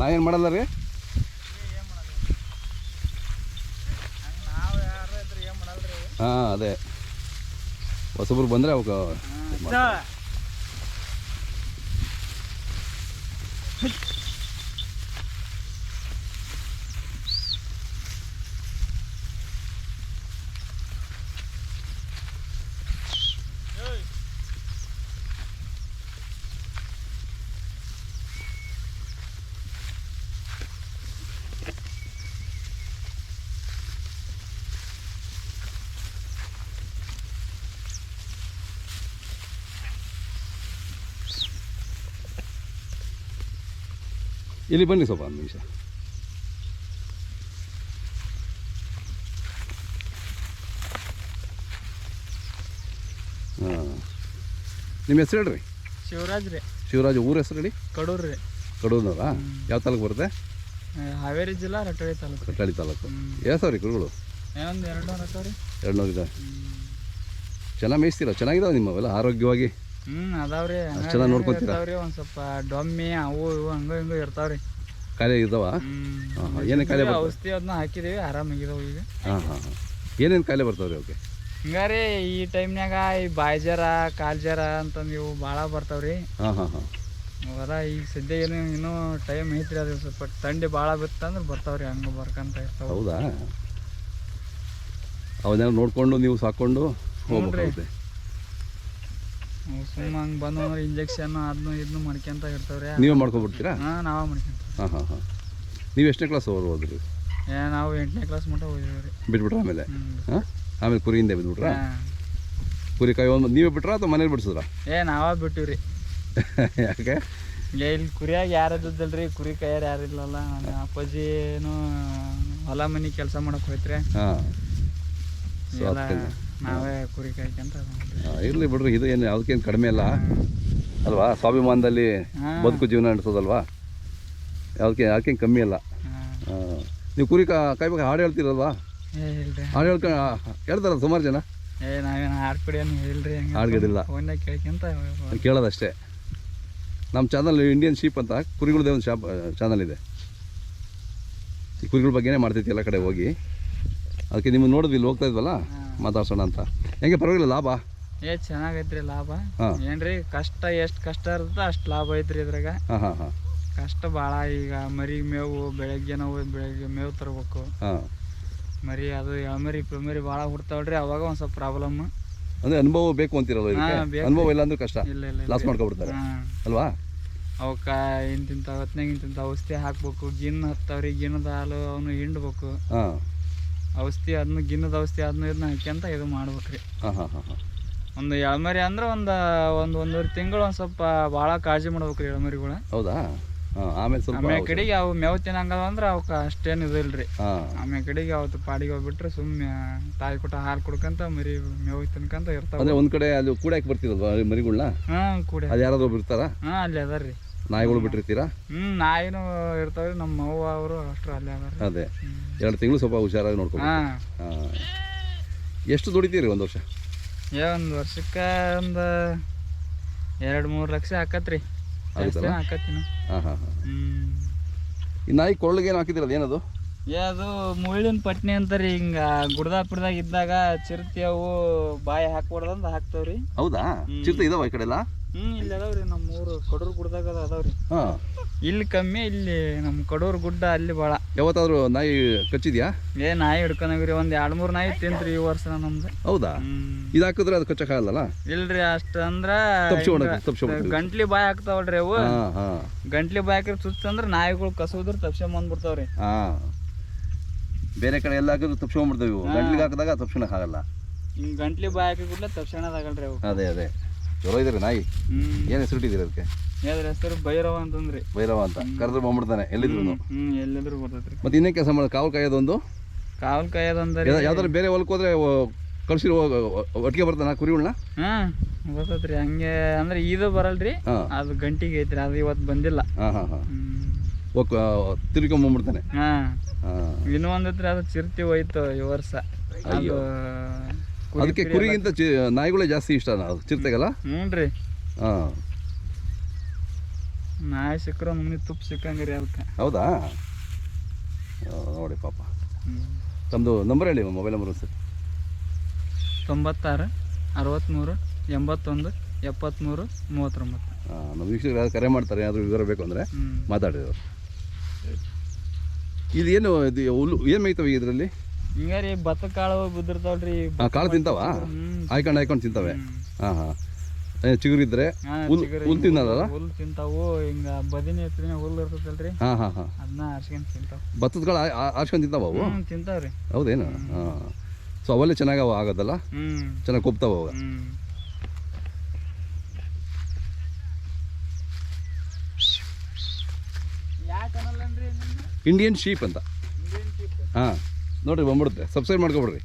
ನಾ ಏನು ಮಾಡಲ್ಲ ರೀ? ಹಾಂ ಅದೇ. ಹೊಸಬ್ರು ಬಂದರೆ ಅವಕ್ಕೆ ಇಲ್ಲಿ ಬನ್ನಿ ಸ್ವಲ್ಪ ಒಂದು ನಿಮಿಷ. ಹಾಂ. ನಿಮ್ಮ ಹೆಸರು ಹೇಳ್ರಿ? ಶಿವರಾಜ್ ರೀ. ಶಿವರಾಜ್ ಊರ ಹೆಸರು ಹೇಳಿ? ಕಡೂರು ರೀ. ಕಡೂರ್ನವ್ರಾ? ಯಾವ ತಾಲೂಕು ಬರುತ್ತೆ? ಹಾವೇರಿ ಜಿಲ್ಲಾ ರಟೋಳಿ ತಾಲೂಕು. ರಟ್ಟಳಿ ತಾಲೂಕು. ಎಷ್ಟು ಸಾವಿರ ಕುರುಗಳು? ಒಂದು ಎರಡು ನೂರು ಎರಡು ನೂರು ಇದೆ ಚೆನ್ನಾಗಿ ಮೇಯಿಸ್ತೀರ? ಚೆನ್ನಾಗಿದಾವೆ ನಿಮ್ಮವೆಲ್ಲ ಆರೋಗ್ಯವಾಗಿ? ಹ್ಞೂ ಅದಾವ್ರಿ. ಅಷ್ಟ್ ಚೆನ್ನಾಗ್ ನೋಡ್ಕೊಂತೀರಾ? ಇರ್ತಾವ್ರಿ ಒಂದು ಸ್ವಲ್ಪ ಡೊಮ್ಮಿ ಅವು ಇವು ಹಂಗ ಹಿಂಗ ಇರ್ತಾವ್ರಿ. ಕಲೆ ಇದಾವ ಹ್ಮ್. ಹಾಂ ಹಾಂ ಏನೇನು ಕಾಯಿಲೆ ಬರ್ತಾವೆ ಔಷಧಿ ಅದನ್ನ ಹಾಕಿದೀವಿ ಆರಾಮಾಗಿದಾವ ಈಗ. ಹಾಂ ಹಾಂ ಹಾಂ ಏನೇನು ಕಾಯಿಲೆ ಬರ್ತಾವ್ರಿ ಅವಕ್ಕೆ ಹಿಂಗಾರಿ ಈ ಟೈಮ್ನ್ಯಾಗ ಈ ಬಾಯಿ ಕಾಲ್ಜರ ಕಾಲ್ ಜ್ವರ ಅಂತಂದು ಇವು ಭಾಳ ಬರ್ತಾವ್ರಿ. ಹಾಂ ಹಾಂ ಹಾಂ ಅವರ ಈಗ ಸದ್ಯ ಏನು ಇನ್ನೂ ಟೈಮ್ ಐತ್ರಿ ಅದು ಸ್ವಲ್ಪ ಥಂಡಿ ಭಾಳ ಬಿತ್ತಂದ್ರೆ ಬರ್ತಾವ್ರಿ ಹಂಗ ಬರ್ಕಂತ ಇರ್ತಾವ. ಹೌದಾ? ಅವನ್ನೆಲ್ಲ ನೋಡಿಕೊಂಡು ನೀವು ಸಾಕೊಂಡು ಹೋಗ್ಬೇಕಾಗುತ್ತೆ. ಅವು ಸುಮ್ಮ ಹಂಗೆ ಬಂದು ಅಂದ್ರೆ ಇಂಜೆಕ್ಷನ್ ಅದನ್ನು ಇದನ್ನು ಮಾಡ್ಕೊಂತ ಇರ್ತಾವ್ರಿ. ನೀವೇ ಮಾಡ್ಕೊಬಿಡ್ತೀರಾ? ಹಾಂ ನಾವೇ ಮಾಡ್ಕೊಂತ ಹಾಂ ಹಾಂ ಹಾಂ. ನೀವು ಎಷ್ಟನೇ ಕ್ಲಾಸ್ ಓರ್ ಹೋದ್ರಿ? ಏ ನಾವು ಎಂಟನೇ ಕ್ಲಾಸ್ ಮಟ್ಟ ಹೋಗಿದ್ದೀವಿ ಬಿಟ್ಬಿಟ್ರ ಆಮೇಲೆ? ಹಾಂ? ಆಮೇಲೆ ಕುರಿಯಿಂದ ಬಿಟ್ಬಿಟ್ರಾ ಕುರಿ ಕಾಯಿ ಒಂದು ನೀವೇ ಬಿಟ್ರಾ ಅಥವಾ ಮನೇಲಿ ಬಿಡಿಸಿದ್ರಾ? ಏ ನಾವೇ ಬಿಟ್ಟಿವ್ರಿ ಯಾಕೆ? ಏ ಇಲ್ಲಿ ಕುರಿಯಾಗ ಯಾರು ಇದ್ದಲ್ರಿ ಕುರಿ ಕೈಯಾರ ಯಾರು ಇಲ್ಲಲ್ಲ? ನನ್ನ ಅಪ್ಪಾಜಿನು ಹೊಲ ಮನೆ ಕೆಲಸ ಮಾಡಕ್ ಹೋಯ್ತ್ರಿ. ಹಾಂ. ಎಲ್ಲ ನಾವೇ ಕುರಿ ಕಾಯ್ಕೊಂತ ಇರಲಿ ಬಿಡ್ರಿ ಇದು ಏನು ಅದಕ್ಕೇನು ಕಡಿಮೆ ಇಲ್ಲ ಅಲ್ವಾ? ಸ್ವಾಭಿಮಾನದಲ್ಲಿ ಬದುಕು ಜೀವನ ನಡೆಸೋದಲ್ವಾ? ಅದಕ್ಕೆ ಅದಕ್ಕೇನು ಕಮ್ಮಿ ಅಲ್ಲ. ಹಾಂ. ನೀವು ಕುರಿ ಕಾ ಕಾಯ್ಬೇಕು ಹಾಡು ಹೇಳ್ತಿರಲ್ವಾ? ಹಾಡು ಹೇಳ್ಕೊಂಡು ಹೇಳ್ತಾರಲ್ಲ ಸುಮಾರು ಜನ? ಏ ನಾವೇನು ಹಾಡ್ಗದಿಲ್ಲ. ಕೇಳ್ಕೊಂತ ಕೇಳೋದಷ್ಟೇ. ನಮ್ಮ ಚಾನಲ್ ಇಂಡಿಯನ್ ಶೀಪ್ ಅಂತ ಕುರಿಗಳದೇ ಒಂದು ಶಾಪ್ ಚಾನಲ್ ಇದೆ. ಈ ಕುರಿಗಳ ಬಗ್ಗೆನೇ ಮಾಡ್ತೈತಿ ಎಲ್ಲ ಕಡೆ ಹೋಗಿ. ಅದಕ್ಕೆ ನಿಮ್ಗೆ ನೋಡಿದ್ವಿ ಇಲ್ಲಿ ಹೋಗ್ತಾ ಇದ್ವಲ್ಲ? ಮಾತಾಡ್ಸೋಣ ಅಂತ. ಹೆಂಗೆ ಪರವಾಗಿಲ್ಲ ಲಾಭ? ಏ ಚೆನ್ನಾಗೈತ್ರಿ ಲಾಭ. ಹಾಂ. ಏನ್ರಿ ಕಷ್ಟ ಎಷ್ಟು ಕಷ್ಟ ಇರ್ತದ ಅಷ್ಟು ಲಾಭ ಐತ್ರಿ ಇದ್ರಾಗ. ಹಾಂ ಹಾಂ ಹಾಂ. ಕಷ್ಟ ಭಾಳ ಈಗ ಮರಿ ಮೇವು ಬೆಳಗ್ಗೆ ನಾವು ಬೆಳಗ್ಗೆ ಮೇವು ತರಬೇಕು. ಹಾಂ. ಮರಿ ಅದು ಎಳಮರಿ ಪ್ರಮರಿ ಭಾಳ ಹುಡ್ತಾವಲ್ರಿ ಅವಾಗ ಒಂದು ಸ್ವಲ್ಪ ಪ್ರಾಬ್ಲಮ್ ಅಂದ್ರೆ ಅನುಭವ ಬೇಕು ಅಂತಿರಲ್ಲ ಇದಕ್ಕೆ? ಹಾಂ, ಬೇಕು. ಅನುಭವ ಇಲ್ಲ ಅಂದ್ರೆ ಕಷ್ಟ. ಇಲ್ಲ ಇಲ್ಲ ಲಾಸ್ ಮಾಡ್ಕೊಬಿಡ್ತಾರೆ. ಹಾಂ. ಅಲ್ವಾ? ಅವಕ್ಕ ಇಂತಿಂತ ಹೊತ್ನಾಗ ಇಂತಿಂತ ಔಷಧಿ ಹಾಕ್ಬೇಕು. ಗಿನ್ ಹತ್ತಾವ್ರಿ ಗಿನ್ನದ ಹಾಲು ಅವನು ಹಿಂಡ್ಬೇಕು. ಹಾಂ. ಔಷಧಿ ಅದನ್ನ ಗಿನ್ನದ ಔಷಧಿ ಅದನ್ನ ಇದನ್ನ ಹಾಕ್ಯಂತ ಇದು ಮಾಡ್ಬೇಕ್ರಿ. ಹಾಂ ಹಾಂ ಹಾಂ ಹಾಂ. ಒಂದು ಎಳ್ಮರಿ ಅಂದ್ರೆ ಒಂದು ಒಂದು ಒಂದೂವರೆ ತಿಂಗಳು ಒಂದ್ ಸ್ವಲ್ಪ ಭಾಳ ಕಾಳಜಿ ಮಾಡ್ಬೇಕ್ರಿ ಎಳ್ಮರಿಗಳ. ಹೌದಾ? ಹಾಂ ಆಮೇಲೆ ಸ್ವಲ್ಪ ಆಮೇಲೆ ಕಡೆಗೆ ಅವು ಮೇವು ತಿನ್ನಂಗದ ಅಂದ್ರೆ ಅವಕ್ಕೆ ಅಷ್ಟೇನು ಇದು ಇಲ್ರಿ. ಹಾಂ. ಆಮೇಲೆ ಕಡೆಗೆ ಅವತ್ತು ಪಾಡಿಗೆ ಹೋಗ್ಬಿಟ್ರೆ ಸುಮ್ಮನೆ ತಾಯಿ ಕೊಟ್ಟ ಹಾಲು ಕುಡ್ಕಂತ ಮರಿ ಮೇವು ತಿನ್ಕಂತ ಇರ್ತಾವ. ಒಂದ್ ಒಂದು ಕಡೆ ಅಲ್ಲಿ ಕೂಡ ಹಾಕಿ ಬರ್ತಿರಲ್ವಾ ಮರಿಗಳ್ನ? ಹಾಂ ಕೂಡ ಅದು ಯಾರಾದ್ರೂ ಹಾಂ ಅಲ್ಲಿ ಅದಾರ್ರಿ. ನಾಯಿಗಳು ಬಿಟ್ಟಿರ್ತೀರಾ? ಹ್ಞೂ ನಾಯಿನೂ ಇರ್ತಾವೆ ನಮ್ಮ ಅವ್ವ ಅವರು ಅಷ್ಟು ಅಲ್ಲೇ ಅದಾರ. ಅದೇ. ಎರಡು ತಿಂಗಳು ಸ್ವಲ್ಪ ಹುಷಾರಾಗಿ ನೋಡ್ಕೊಂಡು ಹಾಂ. ಎಷ್ಟು ದುಡಿತೀರಿ ಒಂದು ವರ್ಷ? ಏ ಒಂದು ವರ್ಷಕ್ಕೆ ಒಂದು ಎರಡು ಮೂರು ಲಕ್ಷ ಹಾಕತ್ರಿ. ಆಗುತ್ತಲ್ಲ? ಹಾಕತ್ತೀನಿ. ಹಾಂ ಹಾಂ ಹಾಂ. ಹ್ಞೂ ಈ ನಾಯಿ ಏನದು? ಏ ಅದು ಮುಳ್ಳಿನ ಪಟ್ನಿ ಅಂತಾರಿ. ಹಿಂಗ ಗುಡ್ದಾಪುರದಾಗ ಪಿಡ್ದಾಗ ಇದ್ದಾಗ ಚಿರತೆ ಅವು ಬಾಯಿ ಹಾಕ್ಬಾರ್ದಂತ ಹಾಕ್ತಾವ್ರಿ. ಹೌದಾ? ಚಿರತೆ ಇದಾವ ಈ ಕಡೆ ಎಲ್ಲ ಹ್ಮ್ ಇಲ್ಲಿ ಅದಾವ್ರಿ ನಮ್ಮ ಊರು ಕಡೂರು ಗುಡ್ದಾಗ ಅದ ಅದಾವ್ರಿ. ಹಾಂ. ಇಲ್ಲಿ ಕಮ್ಮಿ ಇಲ್ಲಿ ನಮ್ಮ ಕಡೂರು ಗುಡ್ಡ ಅಲ್ಲಿ ಭಾಳ ಯಾವತ್ತಾದ್ರೂ ನಾಯಿ ಕಚ್ಚಿದ್ಯಾ? ಏ ನಾಯಿ ಹಿಡ್ಕೊಂಡಾಗ್ರಿ ಒಂದ್ ಎರಡ್ ಮೂರ್ ನಾಯಿ ತಿಂತ್ರಿ ಈ ವರ್ಷ ನಮ್ದು. ಹೌದಾ? ಹ್ಮ್. ಇದು ಹಾಕಿದ್ರೆ ಅದು ಕಚ್ಚಕ್ಕಾಗಲ್ಲ ಇಲ್ರಿ ಅಷ್ಟ ಅಂದ್ರ ತಪ್ಸ್ಕೊಂಡ್- ಹಿಂಗ ತಪ್ಸ್ಕೊಂಡ್ ಗಂಟ್ಲಿ ಬಾಯ್ ಹಾಕ್ತಾವಲ್ರಿ ಅವು. ಹಾಂ ಹಾಂ. ಗಂಟ್ಲಿ ಬಾಯ್ ಹಾಕಿದ್ರೆ ಸುತ್ತಂದ್ರ ನಾಯಿಗಳು ಕಸೋದ್ರ ತಪ್ಸ್ಕೊಂಡ್ ಬಂದ್ಬಿಡ್ತಾವ್ರಿ. ಹಾಂ. ಬೇರೆ ಕಡೆ ಎಲ್ಲ ಹಾಕಿದ್ರು ತಪ್ಸ್ಕೊಂಡ್ಬಿಡ್ತೇವೆ ಇವು. ಗಂಟ್ಲಿಗೆ ಹಾಕಿದಾಗ ತಪ್ಸ್ಕೊಳಕ್ಕಾಗಲ್ಲ ಹಿಂಗ್ ಗಂಟ್ಲಿ ಬಾಯ್ ಹಾಕಿ ಕೂಡಲೇ ತಪ್ಸಣದಾಗಲ್ರಿ ಅವು. ಅದೇ ಅದೇ. ಚಲೋ ಇದ್ರಿ ನಾಯಿ? ಏನು ಹೆಸರು ಇಟ್ಟಿದ್ದೀರಿ ಅದಕ್ಕೆ? ಹೆಸರು? ಭೈರವ ಅಂತಂದ್ರಿ. ಭೈರವ ಅಂತ. ಕರೆದ್ರೆ ಬಂದ್ಬಿಡ್ತಾನೆ ಎಲ್ಲಿದ್ರು ಹ್ಮ್ ಎಲ್ಲಿದ್ರು ಬರ್ತೈತ್ರಿ. ಮತ್ತೆ ಇನ್ನೇ ಕೆಲಸ ಮಾಡೋದು ಕಾವಲು ಕಾಯೋದೊಂದು? ಕಾವಲ್ ಕಾಯೋದಂದ್ರೆ ಯಾವ್ದಾದ್ರು ಬೇರೆ ಹೊಲಕ್ಕೆ ಹೋದ್ರೆ ಕಳ್ಸಿರೋ ಒಟ್ಟಿಗೆ ಬರ್ತಾನ ಕುರಿಗಳನ್ನ ಹ್ಮ್ ಬರ್ತೈತ್ರಿ. ಹಂಗೆ ಅಂದ್ರೆ ಇದು ಬರಲ್ರಿ. ಹಾಂ. ಅದು ಗಂಟಿಗೆ ಐತ್ರಿ. ಅದು ಇವತ್ತು ಬಂದಿಲ್ಲ. ಹಾಂ ಹಾಂ ಹಾಂ. ತಿರ್ಕೊಂಬಂದ್ಬಿಡ್ತಾನೆ ಹಾ. ಹಾಂ. ಇನ್ನೂ ಒಂದೈತ್ರಿ ಅದು ಚಿರ್ತಿ ಹೋಯ್ತು ಈ ವರ್ಷ. ಅದು ಕುರಿ ಅದಕ್ಕೆ ಕುರಿಗಿಂತ ಚಿ ನಾಯಿಗಳೇ ಜಾಸ್ತಿ ಇಷ್ಟ ಚಿರತೆಗಲ್ಲ? ಹ್ಞೂನ್ರಿ. ಹಾಂ. ನಾಯಿ ಸಿಕ್ಕರೆ ಮಮ್ಮಿ ತುಪ್ಪ ಸಿಕ್ಕಂಗಿರಿ ಅದಕ್ಕೆ ಹೌದಾ? ಆ, ನೋಡಿ ಪಾಪ. ತಮ್ಮದು ನಂಬರ್ ಹೇಳಿ ಮೊಬೈಲ್ ನಂಬರ್ ಸರ್ ತೊಂಬತ್ತಾರು ಅರವತ್ತ್ಮೂರು ಎಂಬತ್ತೊಂದು ಎಪ್ಪತ್ತ್ಮೂರು ಮೂವತ್ತೊಂಬತ್ತು. ನಮ್ಮ ವೀಕ್ಷಕರು ಯಾರು ಕರೆ ಮಾಡ್ತಾರೆ ಏನಾದರೂ ವಿವರ ಬೇಕು ಅಂದರೆ ಹ್ಞೂ ಮಾತಾಡಿದ್ರು ಇದು ಏನು ಇದು ಹುಲ್ಲು ಏನು ಮೇಯ್ತವೆ ಇದರಲ್ಲಿ? ಹಿಂಗೆ ರೀ ಭತ್ತ ಕಾಳು ಬಿದ್ದಿರ್ತಾವಲ್ರಿ. ಹಾಂ ಕಾಳು ತಿಂತಾವ? ಹ್ಮ್. ಹಾಯ್ಕೊಂಡು ಹಾಯ್ಕೊಂಡು ತಿಂತಾವೆ. ಹಾಂ ಹಾಂ. ಚಿಗುರಿದ್ರೆ ಹುಲ್ ಹುಲ್ ತಿನ್ನಲ್ಲ ಹುಲ್ ತಿಂತಾವು ಹಿಂಗ ಬದಿನಿ ಎತ್ತಿನ ಹುಲ್ ಇರ್ತೈತಲ್ರಿ. ಹಾ ಹಾ ಹಾ. ಅದನ್ನ ಆರ್ಸ್ಕೊಂಡ್ ತಿಂತಾವ. ಭತ್ತದ ಕಾಳು ಆ- ಆ- ಆರ್ಸ್ಕೊಂಡು ತಿಂತಾವ ಅವು? ಹ್ಮ್ ತಿಂತಾವ್ರಿ. ಹೌದೇನು? ಹಾಂ. ಸೊ ಅವಲ್ಲೇ ಚೆನ್ನಾಗಿ ಅವು ಆಗೋದಲ್ಲ? ಹ್ಮ್. ಚೆನ್ನಾಗಿ ಕೊಪ್ತಾವ ಅವಾಗ ಹ್ಮ್. ಅನ್ನಲ್ಲನ್ರಿ ನಿಮ್ದು? ಇಂಡಿಯನ್ ಶೀಪ್ ಅಂತ. ಹಾಂ. ನೋಡಿರಿ ಬಂದ್ಬಿಡುತ್ತೆ. ಸಬ್ಸ್ಕ್ರೈಬ್ ಮಾಡ್ಕೊಬಿಡ್ರಿ.